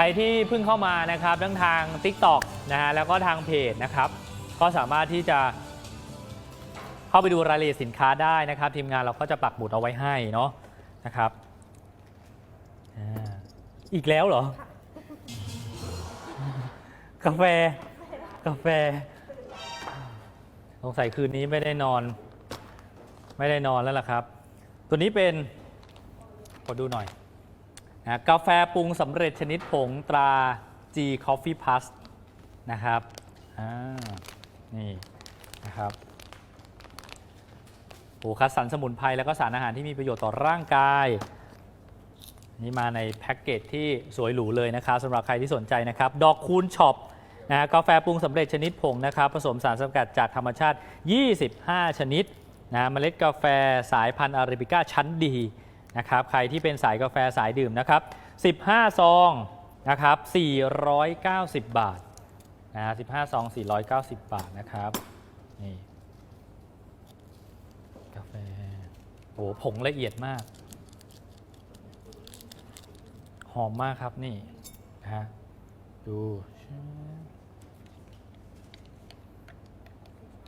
ใครที่เพิ่งเข้ามานะครับทั้งทาง TikTok นะฮะแล้วก็ทางเพจนะครับก็สามารถที่จะเข้าไปดูรายละเอียดสินค้าได้นะครับ ทีมงานเราก็จะปักหมุดเอาไว้ให้เนาะนะครับอ่าอีกแล้วเหรอ กาแฟ กาแฟสงสัยคืนนี้ไม่ได้นอน ไม่ได้นอนแล้วล่ะครับ ตัวนี้เป็น ขอดูหน่อย นะกาแฟปรุงสำเร็จชนิดผงตรา G Coffee Plus นะครับอ่านี่นะครับโอ้คัดสรรสมุนไพรแล้วก็สารอาหารที่มีประโยชน์ต่อร่างกาย นี่มาในแพ็กเกจที่สวยหรูเลยนะครับสำหรับใครที่สนใจนะครับ ดอกคูณช็อปนะฮะกาแฟปรุงสำเร็จชนิดผงนะครับผสมสารสกัดจากธรรมชาติ 25 ชนิดนะเมล็ดกาแฟสายพันธุ์อาราบิก้าชั้นดี นะครับใครที่เป็นสายกาแฟสายดื่มนะครับ 15 ซองนะครับ 490 บาทนะฮะ15 ซอง 490 บาทนะครับนี่กาแฟโอ้ผงละเอียดมาก หอมมากครับนี่นะฮะดู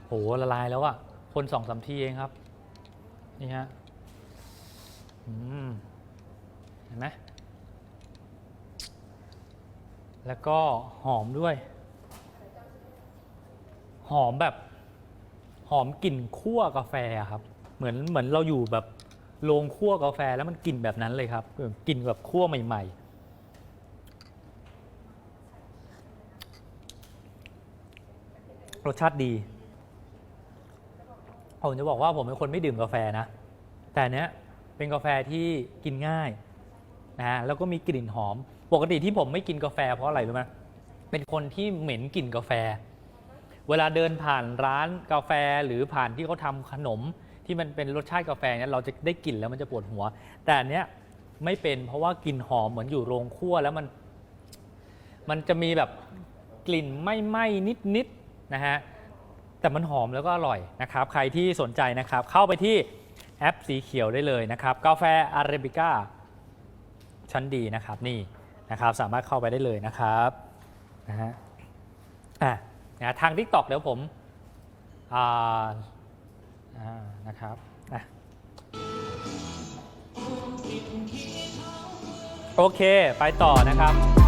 โหละลายแล้วอะคนสองสามทีเองครับ นี่ฮะ เห็นไหมแล้วก็หอมด้วย หอมแบบ หอมกลิ่นคั่วกาแฟครับ เหมือนเหมือนเราอยู่แบบโรงคั่วกาแฟแล้วมันกลิ่นแบบนั้นเลยครับกลิ่นแบบคั่วใหม่ ๆรสชาติดี ผมจะบอกว่าผมเป็นคนไม่ดื่มกาแฟนะ แต่เนี้ย เป็นกาแฟที่กินง่ายนะฮะแล้วก็มีกลิ่นหอม ปกติที่ผมไม่กินกาแฟเพราะอะไรรู้ไหมเป็นคนที่เหม็นกลิ่นกาแฟ เวลาเดินผ่านร้านกาแฟหรือผ่านที่เขาทำขนมที่มันเป็นรสชาติกาแฟเนี่ยเราจะได้กลิ่นแล้วมันจะปวดหัว แต่อันเนี้ยไม่เป็นเพราะว่ากลิ่นหอมเหมือนอยู่โรงคั่วแล้วมัน มันจะมีแบบกลิ่นไม่ไหม้นิดๆนะฮะแต่มันหอมแล้วก็อร่อยนะครับ ใครที่สนใจนะครับ เข้าไปที่ แอปสีเขียวได้เลยนะครับ กาแฟอาราบิก้าชั้นดีนะครับนี่นะครับสามารถเข้าไปได้เลยนะครับนะฮะอะนะทาง t ิ k t o k เดี๋ยวผมอ่าอ่านะครับอะโอเค ไปต่อนะครับ